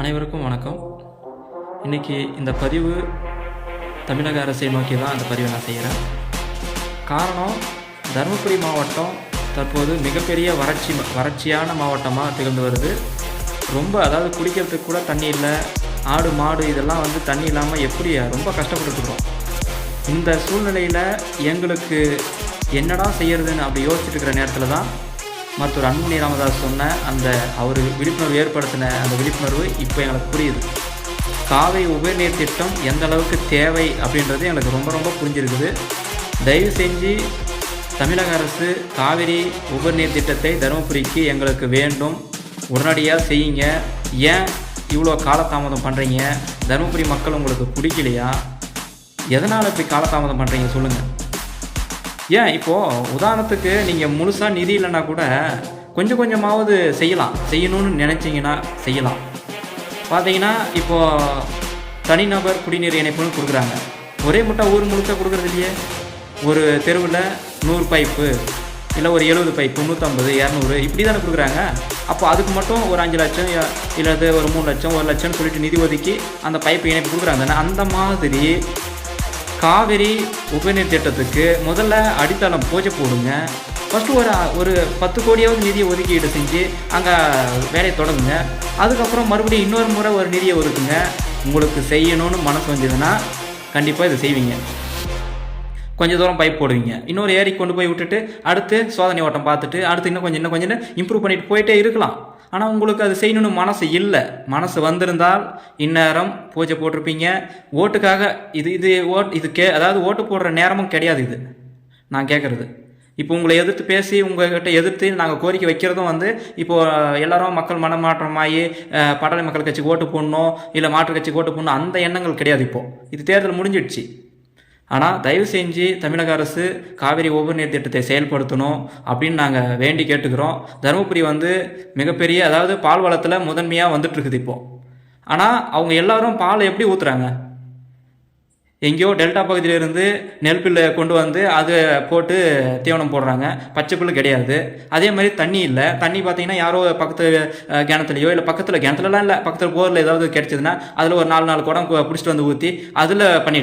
அனைவருக்கும் வணக்கம். இன்றைக்கி இந்த பதிவு தமிழக அரசை நோக்கி தான் அந்த பதிவை நான் செய்கிறேன். காரணம் தருமபுரி மாவட்டம் தற்போது மிகப்பெரிய வறட்சி வறட்சியான மாவட்டமாக திகழ்ந்து வருது. ரொம்ப அதாவது குடிக்கிறதுக்கு கூட தண்ணி இல்லை. ஆடு மாடு இதெல்லாம் வந்து தண்ணி இல்லாமல் எப்படி ரொம்ப கஷ்டப்பட்டுருக்குறோம் இந்த சூழ்நிலையில் எங்களுக்கு என்னடா செய்யறதுன்னு அப்படி யோசிச்சுட்டு இருக்கிற நேரத்தில் தான் மருத்துவர் அன்புமணி ராமதாஸ் சொன்ன அந்த அவர் விழிப்புணர்வு ஏற்படுத்தின அந்த விழிப்புணர்வு இப்போ எங்களுக்கு புரியுது. காவிரி உபரிநீர் திட்டம் எந்த அளவுக்கு தேவை அப்படின்றது எனக்கு ரொம்ப ரொம்ப புரிஞ்சிருக்குது. தயவு செஞ்சு தமிழக அரசு காவிரி உபரிநீர் திட்டத்தை தருமபுரிக்கு எங்களுக்கு வேண்டும். உடனடியாக செய்யுங்க. ஏன் இவ்வளோ காலதாமதம் பண்ணுறீங்க தருமபுரி மக்கள் உங்களுக்கு பிடிக்கலையா? எதனால் இப்படி காலதாமதம் பண்ணுறீங்க சொல்லுங்கள் ஏன் இப்போது உதாரணத்துக்கு நீங்கள் முழுசாக நிதி இல்லைன்னா கூட கொஞ்சம் கொஞ்சமாவது செய்யலாம். செய்யணும்னு நினச்சிங்கன்னா செய்யலாம். பார்த்தீங்கன்னா இப்போது தனிநபர் குடிநீர் இணைப்புன்னு கொடுக்குறாங்க. ஒரே முட்டை ஊர் முழுக்க கொடுக்குறது இல்லையே? ஒரு தெருவில் நூறு பைப்பு இல்லை ஒரு எழுபது பைப்பு நூற்றம்பது இரநூறு இப்படி தானே கொடுக்குறாங்க. அப்போ அதுக்கு மட்டும் ஒரு அஞ்சு லட்சம் இல்லை ஒரு மூணு லட்சம் ஒரு லட்சம்னு சொல்லிட்டு நிதி ஒதுக்கி அந்த பைப்பு இணைப்பு கொடுக்குறாங்க. அந்த மாதிரி காவிரி உபநீர் திட்டத்துக்கு முதல்ல அடித்தளம் பூஜை போடுங்க. ஃபஸ்ட்டு ஒரு ஒரு பத்து கோடியாவது நிதியை ஒதுக்கீடு செஞ்சு அங்கே வேலையை தொடங்குங்க. அதுக்கப்புறம் மறுபடியும் இன்னொரு முறை ஒரு நிதியை ஒதுக்குங்க. உங்களுக்கு செய்யணும்னு மனசு வந்ததுன்னா கண்டிப்பாக இதை செய்வீங்க. கொஞ்சம் தூரம் பைப் போடுவீங்க. இன்னொரு ஏரி கொண்டு போய் விட்டுட்டு அடுத்து சோதனை ஓட்டம் பார்த்துட்டு அடுத்து இன்னும் கொஞ்சம் இன்னும் கொஞ்சம் இம்ப்ரூவ் பண்ணிட்டு போயிட்டே இருக்கலாம். ஆனால் உங்களுக்கு அது செய்யணும்னு மனசு இல்லை. மனசு வந்திருந்தால் இந்நேரம் பூஜை போட்டிருப்பீங்க. ஓட்டுக்காக இது இது ஓட் இது கே அதாவது ஓட்டு போடுற நேரமும் கிடையாது இது. நான் கேட்குறது இப்போ உங்களை எதிர்த்து பேசி உங்கள்கிட்ட எதிர்த்து நாங்கள் கோரிக்கை வைக்கிறதும் வந்து இப்போது எல்லாரும் மக்கள் மனமாற்றமாகி அஹ், பாட்டாளி மக்கள் கட்சிக்கு ஓட்டு போடணும் இல்லை மாற்று கட்சிக்கு ஓட்டு போடணும் அந்த எண்ணங்கள் கிடையாது இப்போது இது தேர்தல் முடிஞ்சிடுச்சு. ஆனால் தயவு செஞ்சு தமிழக அரசு காவிரி நீர் திட்டத்தை செயல்படுத்தணும் அப்படின்னு நாங்கள் வேண்டி கேட்டுக்கிறோம். தருமபுரி வந்து மிகப்பெரிய அதாவது பால் வளத்தில் முதன்மையாக வந்துட்டுருக்குது இப்போது ஆனால் அவங்க எல்லாரும் பால் எப்படி ஊற்றுறாங்க எங்கேயோ டெல்டா பகுதியிலிருந்து நெல் பில்லை கொண்டு வந்து அதை போட்டு தீவனம் போடுறாங்க. பச்சை புல்லு கிடையாது. அதே மாதிரி தண்ணி இல்லை. தண்ணி பார்த்தீங்கன்னா யாரோ பக்கத்து கிணத்துலையோ இல்லை பக்கத்தில் கிணத்துலலாம் இல்லை. பக்கத்தில் போரில் ஏதாவது கிடைச்சதுன்னா அதில் ஒரு நாலு நாலு குடம் பிடிச்சிட்டு வந்து ஊற்றி அதில் பண்ணிட்டு